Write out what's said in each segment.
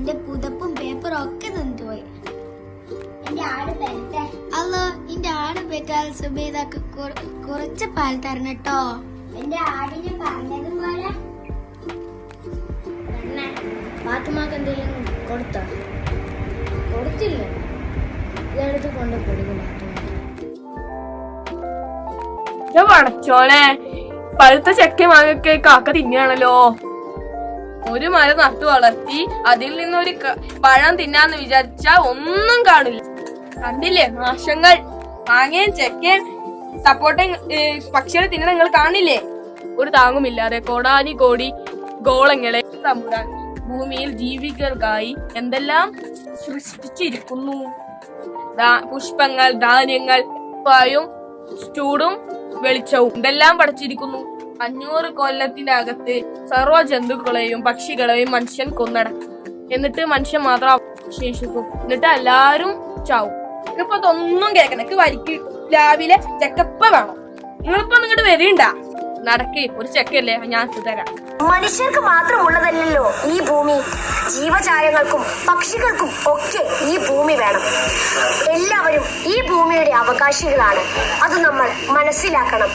എന്റെ പുതപ്പും പേപ്പറും ഒക്കെ തിന്നുപോയി എന്റെ ആട് പെരട്ടെ. അല്ലോ എന്റെ ആട് പെറ്റാൽ സുബേദക്ക് കുറച്ച് പാൽ തരണം കേട്ടോ. എന്റെ ആടിന് പറഞ്ഞതുപോലെ പാത്തുമാക്ക് എന്തെങ്കിലും കൊടുത്തോ? കൊടുത്തില്ല? ഇതെടുത്ത് കൊണ്ട് കൊടുക്കും പടച്ചോനെ പഴുത്ത ചക്ക മാങ്ങൊക്കെ കാക്ക തിന്നാണല്ലോ. ഒരു മരം നട്ടു വളർത്തി അതിൽ നിന്നൊരു പഴം തിന്നാന്ന് വിചാരിച്ച ഒന്നും കാണില്ല. കണ്ടില്ലേ? നാശങ്ങൾ. മാങ്ങയും ചെക്കൻ സപ്പോർട്ടും പക്ഷികളെ തിന്നെ നിങ്ങൾ കാണില്ലേ? ഒരു താങ്ങുമില്ലാതെ കോടാനി കോടി ഗോളങ്ങളെ തമ്പുരാൻ ഭൂമിയിൽ ജീവികൾക്കായി എന്തെല്ലാം സൃഷ്ടിച്ചിരിക്കുന്നു. പുഷ്പങ്ങൾ ധാന്യങ്ങൾ പായും ചൂടും വെളിച്ചവും ഇതെല്ലാം പഠിച്ചിരിക്കുന്നു അഞ്ഞൂറ് കൊല്ലത്തിനകത്ത് സർവ ജന്തുക്കളെയും പക്ഷികളെയും മനുഷ്യൻ കൊന്നടക്കും. എന്നിട്ട് മനുഷ്യൻ മാത്രം അവശേഷിക്കും. എന്നിട്ട് എല്ലാരും ചാവും. ഇപ്പൊ അതൊന്നും കേൾക്കണം എനിക്ക് വരിക്ക്. രാവിലെ ചെക്കപ്പ വേണം. നിങ്ങളിപ്പോ നിങ്ങോട്ട് വരണ്ട. നടക്കേ. ഒരു ചെക്കല്ലേ. ഞാൻ തരാം. മനുഷ്യർക്ക് മാത്രം മാത്രമുള്ളതല്ലല്ലോ ഈ ഭൂമി. ജീവജാലങ്ങൾക്കും പക്ഷികൾക്കും ഒക്കെ ഈ ഭൂമി വേണം. എല്ലാവരും ഈ ഭൂമിയുടെ അവകാശികളാണ്. അത് നമ്മൾ മനസ്സിലാക്കണം.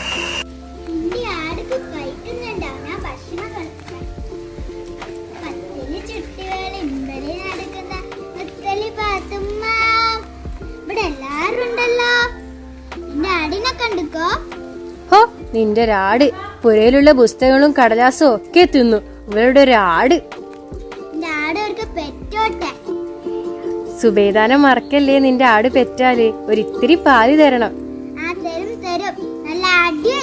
നിന്റെ ഒരാട് പുരയിലുള്ള പുസ്തകങ്ങളും കടലാസും ഒക്കെ തിന്നു. ഇവരുടെ ഒരാട് സുബേദാനം ആട് അവർക്ക് പെറ്റോട്ടെ. സുബേദാനെ മറക്കല്ലേ നിന്റെ ആട് പെറ്റാൽ? ഒരിത്തിരി പാൽ തരണം. ആ തരും തരും. നല്ല അടി